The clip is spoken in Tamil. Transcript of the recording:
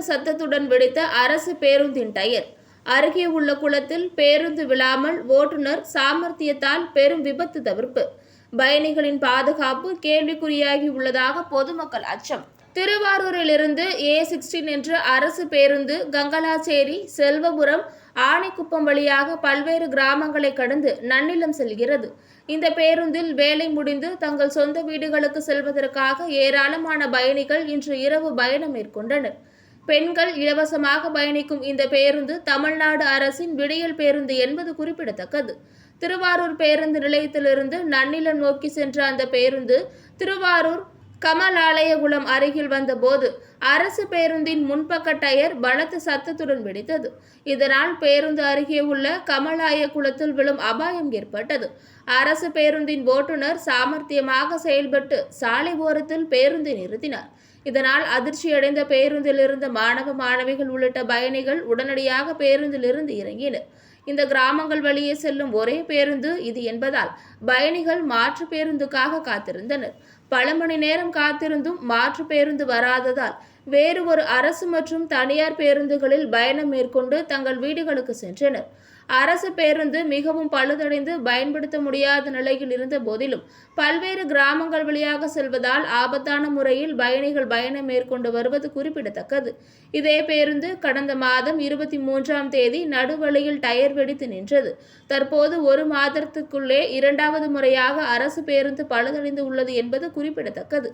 சத்தத்துடன் வெடித்த அரசு பேருந்தின் டயர். அருகே உள்ள குளத்தில் பேருந்து விழாமல் ஓட்டுநர் சாமர்த்தியத்தால் பெரும் விபத்து தவிர்ப்பு. பயணிகளின் பாதுகாப்பு கேள்விக்குறியாகி உள்ளதாக பொதுமக்கள் அச்சம். திருவாரூரிலிருந்து ஏ சிக்ஸ்டீன் என்ற அரசு பேருந்து கங்கலாச்சேரி செல்வபுரம் ஆணைக்குப்பம் வழியாக பல்வேறு கிராமங்களை கடந்து நன்னிலம் செல்கிறது. இந்த பேருந்தில் வேலை முடிந்து தங்கள் சொந்த வீடுகளுக்கு செல்வதற்காக ஏராளமான பயணிகள் இன்று இரவு பயணம் மேற்கொண்டனர். பெண்கள் இலவசமாக பயணிக்கும் இந்த பேருந்து தமிழ்நாடு அரசின் விடியல் பேருந்து என்பது குறிப்பிடத்தக்கது. திருவாரூர் பேருந்து நிலையத்திலிருந்து நன்னிலம் நோக்கி சென்ற அந்த பேருந்து திருவாரூர் கமலாலயகுளம் அருகில் வந்தபோது அரசு பேருந்தின் முன்பக்க டயர் பலத்த சத்தத்துடன் வெடித்தது. இதனால் பேருந்து அருகே உள்ள கமலாய குளத்தில் விழும் அபாயம் ஏற்பட்டது. அரசு பேருந்தின் ஓட்டுநர் சாமர்த்தியமாக செயல்பட்டு சாலை ஓரத்தில் பேருந்தை நிறுத்தினார். இதனால் அதிர்ச்சியடைந்த பேருந்தில் இருந்த மாணவ மாணவிகள் உள்ளிட்ட பயணிகள் உடனடியாக பேருந்தில் இருந்து இறங்கினர். இந்த கிராமங்கள் வழியே செல்லும் ஒரே பேருந்து இது என்பதால் பயணிகள் மாற்று பேருந்துக்காக காத்திருந்தனர். பல மணி நேரம் காத்திருந்தும் மாற்று பேருந்து வராததால் வேறு ஒரு அரசு மற்றும் தனியார் பேருந்துகளில் பயணம் மேற்கொண்டு தங்கள் வீடுகளுக்கு சென்றனர். அரசு பேருந்து மிகவும் பழுதடைந்து பயன்படுத்த முடியாத நிலையில் இருந்த போதிலும் பல்வேறு கிராமங்கள் வழியாக செல்வதால் ஆபத்தான முறையில் பயணிகள் பயணம் மேற்கொண்டு வருவது குறிப்பிடத்தக்கது. இதே பேருந்து கடந்த மாதம் இருபத்தி மூன்றாம் தேதி நடுவழியில் டயர் வெடித்து நின்றது. தற்போது ஒரு மாதத்துக்குள்ளே இரண்டாவது முறையாக அரசு பேருந்து பழுதடைந்து உள்ளது என்பது குறிப்பிடத்தக்கது.